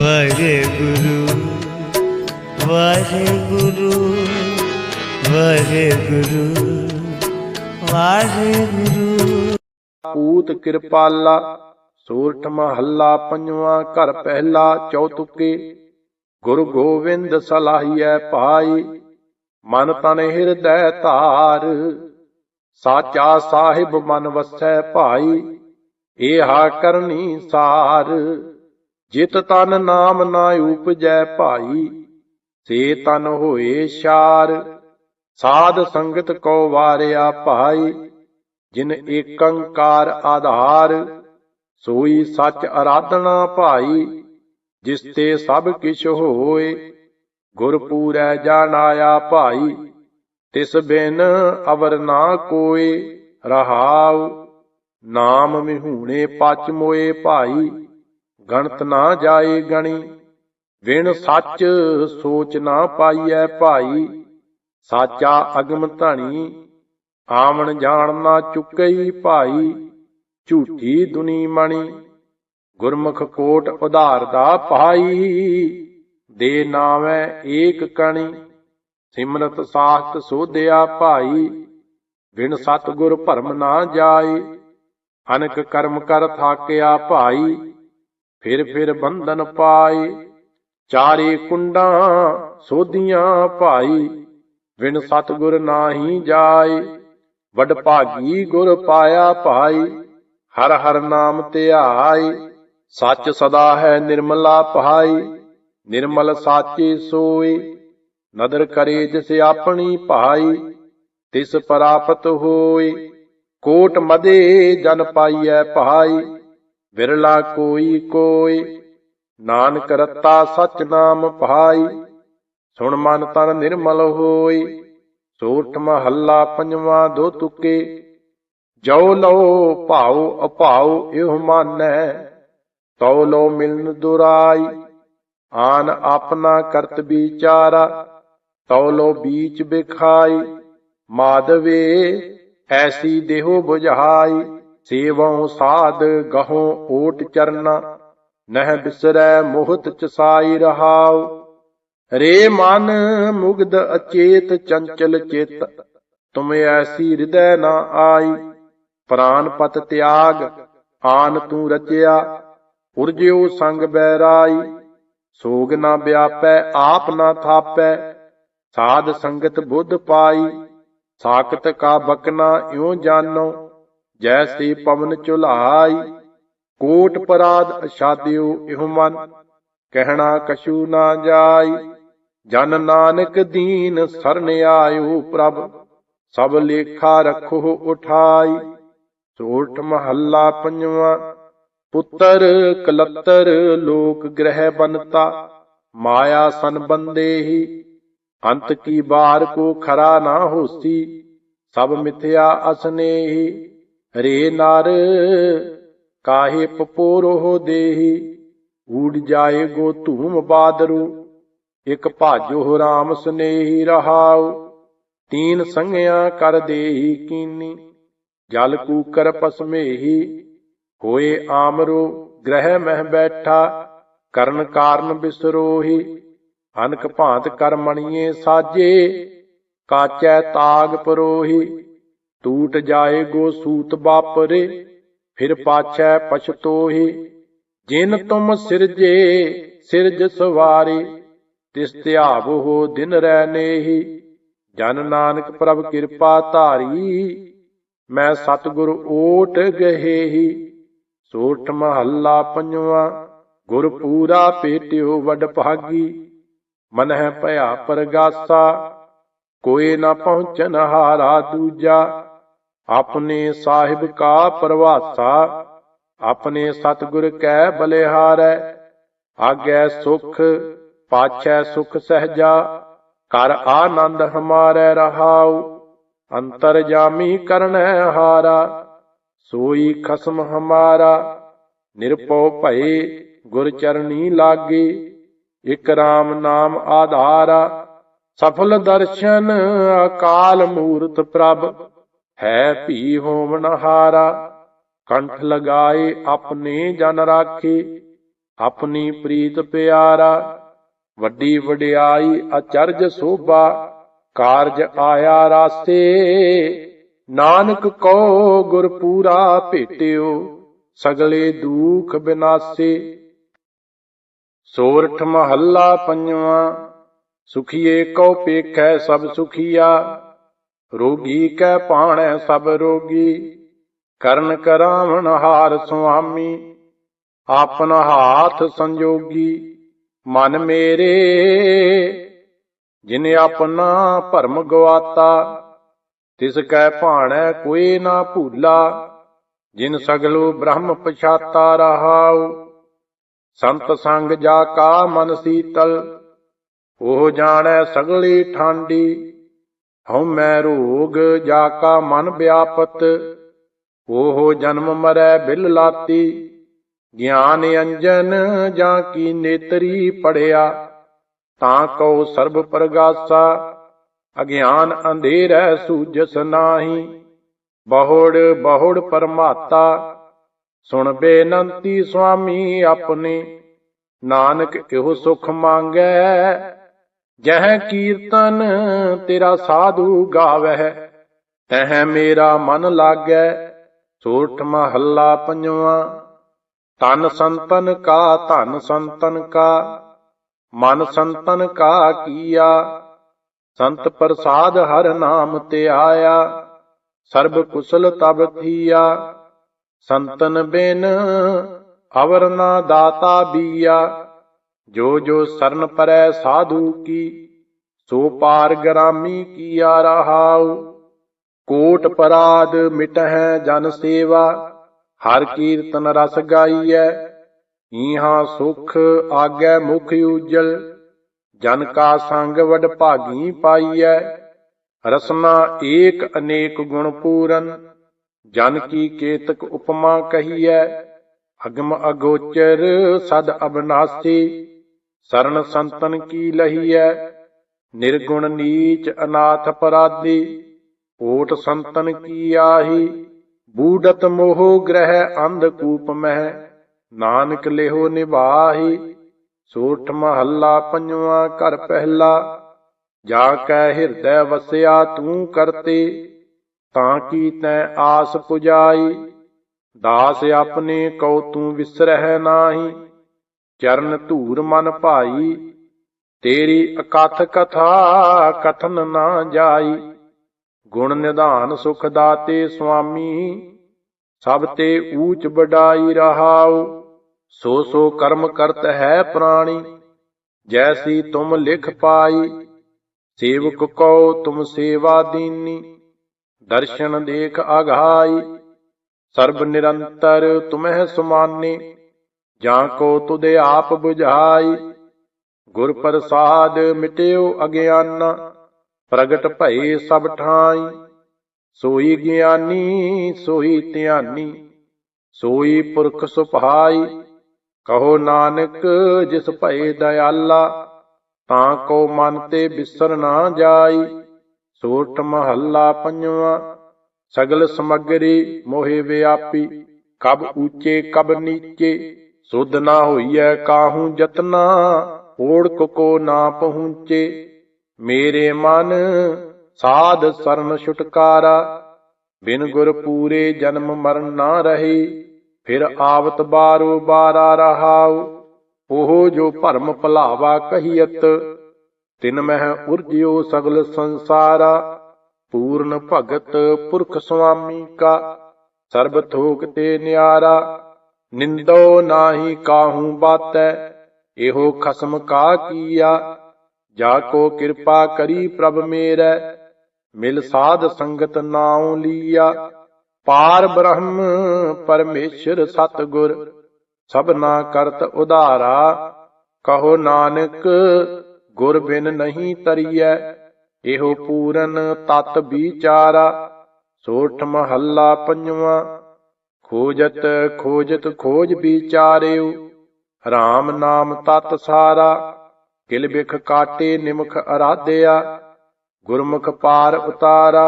ਵਾਹਿਗੁਰੂ ਵਾਹਿਗੁਰੂ ਵਾਹਿਗੁਰੂ ਵਾਹਿਗੁਰੂ। ਪੂਤ ਕਿਰਪਾਲਾ, ਸੂਰਠ ਮਹੱਲਾ ਪੰਜਵਾਂ ਘਰ ਪਹਿਲਾ ਚੌਤੁਕੇ ਗੁਰੂ ਗੋਬਿੰਦ ਸਲਾਹੀਐ ਭਾਈ, ਮਨ ਤਨ ਹਿਰਦੈ ਧਾਰ। ਸਾਚਾ ਸਾਹਿਬ ਮਨ ਵਸੈ ਭਾਈ, ਏਹਾ ਕਰਨੀ ਸਾਰ। ਜਿਤ ਤਨ ਨਾਮ ਨਾ ਉਪਜੈ ਭਾਈ, ਸੇ ਤਨ ਹੋਏ ਸ਼ਾਰ। ਸਾਧ ਸੰਗਤ ਕੋ ਵਾਰਿਆ ਭਾਈ, ਜਿਨ ਏਕੰਕਾਰ ਆਧਾਰ, ਸੋਈ ਸੱਚ ਅਰਾਧਨਾ ਭਾਈ ਜਿਸ ਤੇ ਸਭ ਕਿਛ ਹੋਏ। ਗੁਰ ਪੂਰੈ ਜਾਣਾਇਆ ਭਾਈ, ਤਿਸ ਬਿਨ ਅਵਰ ਨਾ ਕੋਏ, ਰਹਾਉ। ਨਾਮ ਮਿਹੂਣੇ ਪਚ ਮੋਏ ਭਾਈ ਗਣਤ ਨਾ ਜਾਏ ਗਣੀ, ਵਿਣ ਸੱਚ ਸੋਚ ਨਾ ਪਾਈਐ ਭਾਈ, ਸਾਚਾ ਅਗਮ ਧਣੀ, ਆਵਣ ਜਾਣ ਨਾ ਚੁੱਕਈ ਭਾਈ, ਝੂਠੀ ਦੁਨੀ ਮਣੀ, ਗੁਰਮੁਖ ਕੋਟ ਉਧਾਰ ਦਾ ਭਾਈ, ਦੇ ਨਾਵੇਂ ਏਕ ਕਣੀ, ਸਿਮਰਤ ਸਾਖਤ ਸੋਧਿਆ ਭਾਈ ਬਿਨ ਸਤਗੁਰ ਭਰਮ ਨਾ ਜਾਏ, ਅਨਕ ਕਰਮ ਕਰ ਥਾਕਿਆ ਭਾਈ ਫਿਰ ਫਿਰ ਬੰਧਨ ਪਾਏ ਚਾਰੇ ਕੁੰਡਾਂ ਸੋਧੀਆਂ ਭਾਈ ਵਿਣ ਸਤਗੁਰ ਨਾਹੀ ਜਾਏ ਵਡ ਭਾਗੀ ਗੁਰ ਪਾਇਆ ਭਾਈ, ਹਰ ਹਰ ਨਾਮ ਧਿਆਈ ਸੱਚ ਸਦਾ ਹੈ ਨਿਰਮਲਾ ਪਹਾਈ ਨਿਰਮਲ ਸਾਚੇ ਸੋਏ ਨਦਰ ਕਰੇ ਜਿਸ ਆਪਣੀ ਭਾਈ, ਤਿਸ ਪ੍ਰਾਪਤ ਹੋਏ ਕੋਟ ਮਦੇ ਜਨ ਪਾਈਐ ਭਾਈ ਵਿਰਲਾ ਕੋਈ ਕੋਈ। ਨਾਨਕ ਰਤਾ ਸਚ ਨਾਮ ਭਾਈ ਸੁਣ ਮਨ ਤਨ ਨਿਰਮਲ ਹੋਈ। ਸੂਰਠ ਮਹੱਲਾ ਪੰਜਵਾਂ ਦੋ ਤੁਕੇ। ਜੋ ਲਓ ਭਾਉ ਅਭਾਉ, ਇਹ ਮਾਨੈ। ਤਉ ਲੋ ਮਿਲਨ ਦੁਰਾਈ। ਆਨ ਆਪਣਾ ਕਰਤ ਵਿਚਾਰਾ। ਤਉ ਲੋ ਬੀਚ ਬਿਖਾਈ ਮਾਧਵੇ, ਐਸੀ ਦੇਹੋ 부ਝਾਈ ਸੇਵਉ ਸਾਧ ਗਹੋ ਓਟ ਚਰਨਾ, ਨਹਿ ਬਿਸਰੈ ਮੋਹਤ ਚਸਾਈ ਰਹਾਉ। ਰੇ ਮਨ ਮੁਗਦ ਅਚੇਤ ਚੰਚਲ ਚਿਤ, ਤੁਮ ਐਸੀ ਹਿਰਦੈ ਨਾ ਆਈ। ਪ੍ਰਾਨ ਪਤ ਤਿਆਗ, ਆਨ ਤੂੰ ਰਚਿਆ ਉਰਜਿਓ ਸੰਗ ਬੈਰਾਈ। ਸੋਗ ਨਾ ਵਿਆਪੈ, ਆਪ ਨਾ ਥਾਪੈ, ਸਾਧ ਸੰਗਤ ਬੁੱਧ ਪਾਈ। ਸਾਖਤ ਕਾ ਬਕਨਾ ਇਉ ਜਾਣੋ ਜੈਸੀ ਪਵਨ ਚੁਲਾਈ, ਕੋਟ ਪਰਾਧ ਅਸ਼ਾਦਿਓ ਇਹੁ ਮਨ, ਕਹਿਣਾ ਕਛੂ ਨਾ ਜਾਈ। ਜਨ ਨਾਨਕ ਦੀਨ ਸਰਨ ਆਇਓ ਪ੍ਰਭ, ਸਭ ਲੇਖਾ ਰਖੋ ਉਠਾਈ। ਸੋਠ ਮਹੱਲਾ ਪੰਜਵਾਂ, ਪੁੱਤਰ ਕਲੱਤਰ ਲੋਕ ਗ੍ਰਹਿ ਬਨਤਾ, ਮਾਇਆ ਸੰਬੰਦੇ ਹੀ ਅੰਤ ਕੀ ਬਾਰ ਕੋ ਖਰਾ ਨਾ ਹੋਸੀ, ਸਭ ਮਿਥਿਆ ਅਸਨੇਹੀ। ਰੇ ਨਰ, ਕਾਹੇ ਪਪੋਰੋ ਦੇਹੀ? ਊੜ ਜਾਏ ਗੋ ਧੂਮ ਬਾਦਰੂ, ਇਕ ਭਾਜੋ ਰਾਮ ਸਨੇਹੀ ਰਹਾਉ। ਤੀਨ ਸੰਗਿਆ ਕਰ ਦੇਹੀ ਕੀਨੀ, ਜਲ ਕੂਕਰ ਪਸਮੇਹੀ। ਹੋਏ ਆਮਰੋ, ਗ੍ਰਹਿ ਮਹਿ ਬੈਠਾ, ਕਰਨ ਕਾਰਨ ਬਿਸਰੋਹੀ। ਅਨਕ ਭਾਂਤ ਕਰਮਣੀਏ ਸਾਜੇ, ਕਾਚੈ ਤਾਗ ਪਰੋਹੀ। ਟੂਟ ਜਾਏ ਗੋ ਸੂਤ ਬਾਪਰੇ, ਫਿਰ ਪਾਛੈ ਪਛਤੋਹੀ। ਜਿਨ ਤੁਮ ਸਿਰਜੇ, ਸਿਰਜ ਸਵਾਰੇ, ਤਿਸ ਧਿਆਵ ਹੋ ਦਿਨ ਰਹਿ ਨੇਹੀ। ਜਨ ਨਾਨਕ ਪ੍ਰਭ ਕਿਰਪਾ ਧਾਰੀ, ਮੈਂ ਸਤਿਗੁਰ ਓਟ ਗਹੇਹੀ। ਸੋਠ ਮਹੱਲਾ ਪੰਜਵਾਂ, ਗੁਰ ਪੂਰਾ ਪੇਟਿਓ ਵਡ ਭਾਗੀ। ਮਨ ਹੈ ਭਇਆ ਪਰਗਾਸਾ, ਕੋਈ ਨਾ ਪਹੁੰਚਨ ਹਾਰਾ ਦੂਜਾ। ਆਪਣੇ ਸਾਹਿਬ ਕਾ ਪ੍ਰਵਾਸਾ, ਆਪਣੇ ਸਤਿਗੁਰ ਕੈ ਬਲਿਹਾਰੈ, ਆਗੈ ਸੁਖ, ਪਾਛੈ ਸੁਖ ਸਹਜਾ, ਕਰ ਆਨੰਦ ਹਮਾਰੇ ਰਹਾਉ, ਅੰਤਰ ਜਾਮੀ ਕਰਨੈ ਹਾਰਾ, ਸੋਈ ਖਸਮ ਹਮਾਰਾ ਨਿਰਭਉ ਭਏ ਗੁਰ ਚਰਣੀ ਲਾਗੇ, ਇਕ ਰਾਮ ਨਾਮ ਆਧਾਰਾ, ਸਫਲ ਦਰਸ਼ਨ ਅਕਾਲ ਮੂਰਤ ਪ੍ਰਭ। ਹੈ ਭੀ ਹੋਵਨ ਹਾਰਾ, ਕੰਠ ਲਗਾਏ ਆਪਣੇ ਜਨ ਰਾਖੇ, ਆਪਣੀ ਪ੍ਰੀਤ ਪਿਆਰਾ, ਵੱਡੀ ਵਡਿਆਈ ਅਚਰਜ ਸੋਭਾ, ਕਾਰਜ ਆਇਆ ਰਾਸੇ ਨਾਨਕ ਕੋ ਗੁਰ ਪੂਰਾ ਭੇਟਿਓ, ਸਗਲੇ ਦੁਖ ਬਿਨਾਸੇ। ਸੋਰਠ ਮਹੱਲਾ ਪੰਜਵਾਂ, ਸੁਖੀਏ ਕੋ ਪੇਖੈ ਸਭ ਸੁਖੀਆ ਰੋਗੀ ਕੈ ਭਾਣੈ ਸਭ ਰੋਗੀ, ਕਰਨ ਕਰਾਵਣ ਹਾਰ ਸੁਆਮੀ ਆਪਨ ਹਾਥ ਸੰਜੋਗੀ, ਮਨ ਮੇਰੇ, ਜਿਨੇ ਆਪਣਾ ਭਰਮ ਗਵਾਤਾ, ਤਿਸ ਕੈ ਭਾਣੈ ਕੋਈ ਨਾ ਭੂਲਾ, ਜਿਨ ਸਗਲੋ ਬ੍ਰਹਮ ਪਛਾਤਾ ਰਹਾਉ। ਸੰਤ ਸੰਗ ਜਾ ਕਾ ਮਨ ਸੀਤਲ, ਉਹ ਜਾਣੈ ਸਗਲੀ ਠਾਂਡੀ ਹਉ ਮੈਂ ਰੋਗ, ਜਾ ਕਾ ਮਨ ਵਿਆਪਤ ਓਹੋ ਜਨਮ ਮਰੈ ਬਿਲ ਲਾਤੀ। ਗਿਆਨ ਅੰਜਨ, ਜਾਂ ਕੀ ਨੇਤਰੀ ਪੜਿਆ, ਤਾਂ ਕਉ ਸਰਬ ਪ੍ਰਗਾਸਾ। ਅਗਿਆਨ ਅੰਧੇਰੈ ਸੂਜਸ ਨਾਹੀ, ਬਹੁੜ ਬਹੁੜ ਪਰਮਾਤਾ। ਸੁਣ ਬੇਨੰਤੀ ਸੁਆਮੀ, ਆਪਣੇ ਨਾਨਕ ਇਹੋ ਸੁਖ ਮੰਗੈ ਜਹ ਕੀਰਤਨ ਤੇਰਾ ਸਾਧੂ ਗਾਵਹਿ, ਤਹ ਮੇਰਾ ਮਨ ਲਾਗੈ, ਸੋਠ ਮਹੱਲਾ ਪੰਜਵਾਂ। ਤਨ ਸੰਤਨ ਕਾ, ਧਨ ਸੰਤਨ ਕਾ, ਮਨ ਸੰਤਨ ਕਾ ਕੀਆ। ਸੰਤ ਪ੍ਰਸਾਦ ਹਰ ਨਾਮ ਤੇ ਆਇਆ, ਸਰਬ ਕੁਸਲ ਤਬ ਥੀਆ। ਸੰਤਨ ਬਿਨ ਅਵਰ ਨਾ ਦਾਤਾ ਬੀਆ। ਜੋ ਜੋ ਸਰਨ ਪਰੈ ਸਾਧੂ ਕੀ, ਸੋ ਪਾਰ ਗਰਾਮੀ ਕੀਆ ਰਹਾਉ ਕੋਟ ਪਰਾਦ ਮਿਟਹਿ ਜਨ ਸੇਵਾ, ਹਰ ਕੀਰਤਨ ਰਸ ਗਾਈਐ। ਈਹਾਂ ਸੁਖ ਆਗੈ ਮੁਖ ਉਜਲ, ਜਨ ਕਾ ਸੰਗ ਵਡ ਭਾਗੀ ਪਾਈਐ। ਰਸਨਾ ਏਕ ਅਨੇਕ ਗੁਣ ਪੂਰਨ, ਜਨ ਕੀ ਕੇਤਕ ਉਪਮਾ ਕਹੀਐ। ਅਗਮ ਅਗੋਚਰ ਸਦ ਅਬਨਾਸੀ ਸਰਨ ਸੰਤਨ ਕੀ ਲਹੀਐ? ਨਿਰਗੁਣ ਨੀਚ ਅਨਾਥ ਪਰਾਦੀ ਓਟ ਸੰਤਨ ਕੀ ਆਹੀ? ਬੂਡਤ ਮੋਹ ਗ੍ਰਹਿ ਅੰਧ ਕੂਪ ਮਹਿ, ਨਾਨਕ ਲਿਹੋ ਨਿਭਾਹੀ। ਸੋਠ ਮਹੱਲਾ ਪੰਜਵਾਂ ਘਰ ਪਹਿਲਾ, ਜਾ ਕੈ ਹਿਰਦੈ ਵਸਿਆ ਤੂੰ ਕਰਤੇ, ਤਾਂ ਕੀ ਤੈ ਆਸ ਪੁਜਾਈ? ਦਾਸ ਆਪਣੇ ਕਉ ਤੂੰ ਵਿਸਰਹਿ ਨਾਹੀ। ਚਰਨ ਧੂਰ ਮਨ ਭਾਈ, ਤੇਰੀ ਅਕਥ ਕਥਾ ਕਥਨ ਨਾ ਜਾਈ। ਗੁਣ ਨਿਧਾਨ ਸੁਖ ਦਾਤੇ ਸੁਆਮੀ, ਸਭ ਤੇ ਊਚ ਬਡਾਈ ਰਹਾਉ। ਸੋ ਸੋ ਕਰਮ ਕਰਤ ਹੈ ਪ੍ਰਾਣੀ, ਜੈਸੀ ਤੁਮ ਲਿਖ ਪਾਈ। ਸੇਵਕ ਕੋ ਤੁਮ ਸੇਵਾ ਦੀਨੀ, ਦਰਸ਼ਨ ਦੇਖ ਅਘਾਈ ਸਰਬ ਨਿਰੰਤਰ ਤੁਮਹਿ ਸੁਮਾਨੇ ਜਾਂ ਕੋ ਤੁਦੇ ਆਪ 부ਝਾਈ ਗੁਰ ਪ੍ਰਸਾਦ ਮਿਟਿਓ ਅਗਿਆਨਾ, ਪ੍ਰਗਟ ਭਏ ਸਭ ਠਾਈ। ਸੋਈ ਗਿਆਨੀ, ਸੋਈ ਧਿਆਨੀ, ਸੋਈ ਪੁਰਖ ਸੁਭਾਈ ਕਹੋ ਨਾਨਕ ਜਿਸ ਭਏ ਦਇਆਲਾ, ਤਾਂ ਕੋ ਮਨ ਤੇ ਬਿਸਰ ਨਾ ਜਾਈ। ਸੋਠ ਮਹੱਲਾ ਪੰਜਵਾਂ, ਸਗਲ ਸਮਗਰੀ ਮੋਹਿ ਵਿਆਪੀ, ਕਬ ਉੱਚੇ ਕਬ ਨੀਚੇ ਸੁਧ ਨਾ ਹੋਈਐ ਕਾਹੂ ਜਤਨਾ, ਓੜਕ ਕੋ ਨਾ ਪਹੁੰਚੇ। ਮੇਰੇ ਮਨ ਸਾਧ ਸਰਨ ਛੁਟਕਾਰਾ, ਬਿਨ ਗੁਰ ਪੂਰੇ ਜਨਮ ਮਰਨ ਨਾ ਰਹੀ। ਫਿਰ ਆਵਤ ਬਾਰੋ ਬਾਰਾ ਰਹਾਉ, ਉਹ ਜੋ ਭਰਮ ਭਲਾਵਾ ਕਹੀਅਤ। ਤਿਨ ਮਹਿ ਉਰਜਿਓ ਸਗਲ ਸੰਸਾਰਾ, ਪੂਰਨ ਭਗਤ ਪੁਰਖ ਸੁਆਮੀ ਕਾ। ਸਰਬ ਥੋਕ ਤੇ ਨਿਆਰਾ ਨਿੰਦੋ ਨਾਹੀ ਕਾਹੂ ਬਾਤੈ, ਇਹੋ ਖਸਮ ਕਾ ਕੀਆ? ਜਾ ਕੋ ਕਿਰਪਾ ਕਰੀ ਪ੍ਰਭ ਮੇਰੈ, ਮਿਲ ਸਾਧ ਸੰਗਤ ਨਾਉ ਲੀਆ। ਪਾਰ ਬ੍ਰਹਮ ਪਰਮੇਸ਼ਰ ਸਤਗੁਰ ਸਭਨਾ ਕਰਤ ਉਧਾਰਾ। ਕਹੋ ਨਾਨਕ, ਗੁਰ ਬਿਨ ਨਹੀਂ ਤਰੀਐ, ਇਹੋ ਪੂਰਨ ਤਤ ਵਿਚਾਰਾ। ਸੋਠ ਮਹੱਲਾ ਪੰਜਵਾਂ ਖੋਜਤ ਖੋਜਤ, ਖੋਜ ਵਿਚਾਰਿਓ। RAM ਨਾਮ ਤਤ ਸਾਰਾ, ਕਿਲ ਬਿਖ ਕਾਟੇ ਨਿਮਖ ਅਰਾਧਿਆ। ਗੁਰਮੁਖ ਪਾਰ ਉਤਾਰਾ,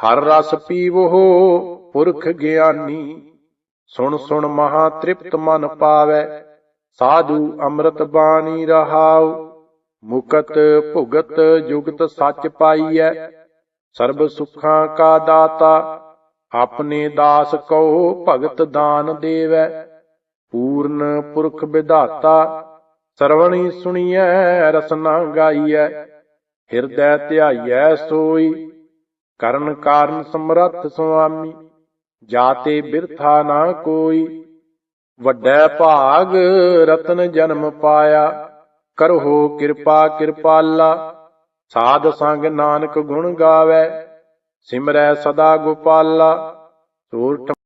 ਹਰ ਰਸ ਪੀਵੋ ਪੁਰਖ ਗਿਆਨੀ। ਸੁਣ ਸੁਣ ਮਹਾ ਤ੍ਰਿਪਤ ਮਨ ਪਾਵੈ, ਸਾਧੂ ਅੰਮ੍ਰਿਤ ਬਾਣੀ ਰਹਾਉ। ਮੁਕਤ, ਭੁਗਤ, ਜੁਗਤ ਸੱਚ ਪਾਈਐ, ਸਰਬ ਸੁਖਾਂ ਕਾ ਦਾਤਾ। ਆਪਣੇ ਦਾਸ ਕੋ ਭਗਤ ਦਾਨ ਦੇਵੈ। ਪੂਰਨ ਪੁਰਖ ਵਿਧਾਤਾ, ਸਰਵਣੀ ਸੁਣੀਐ, ਰਸਨਾ ਗਾਈਐ। ਹਿਰਦੈ ਧਿਆਈਐ ਸੋਈ, ਕਰਨ ਕਾਰਨ ਸਮਰੱਥ ਸੁਆਮੀ। ਜਾਤੇ ਬਿਰਥਾ ਨਾ ਕੋਈ, ਵੱਡਾ ਭਾਗ ਰਤਨ ਜਨਮ ਪਾਇਆ। ਕਰੋ ਕਿਰਪਾ ਕਿਰਪਾਲਾ, ਸਾਧ ਸੰਗ ਨਾਨਕ ਗੁਣ ਗਾਵੇ। ਸਿਮਰੈ ਸਦਾ ਗੋਪਾਲਾ ਸੂਰਠ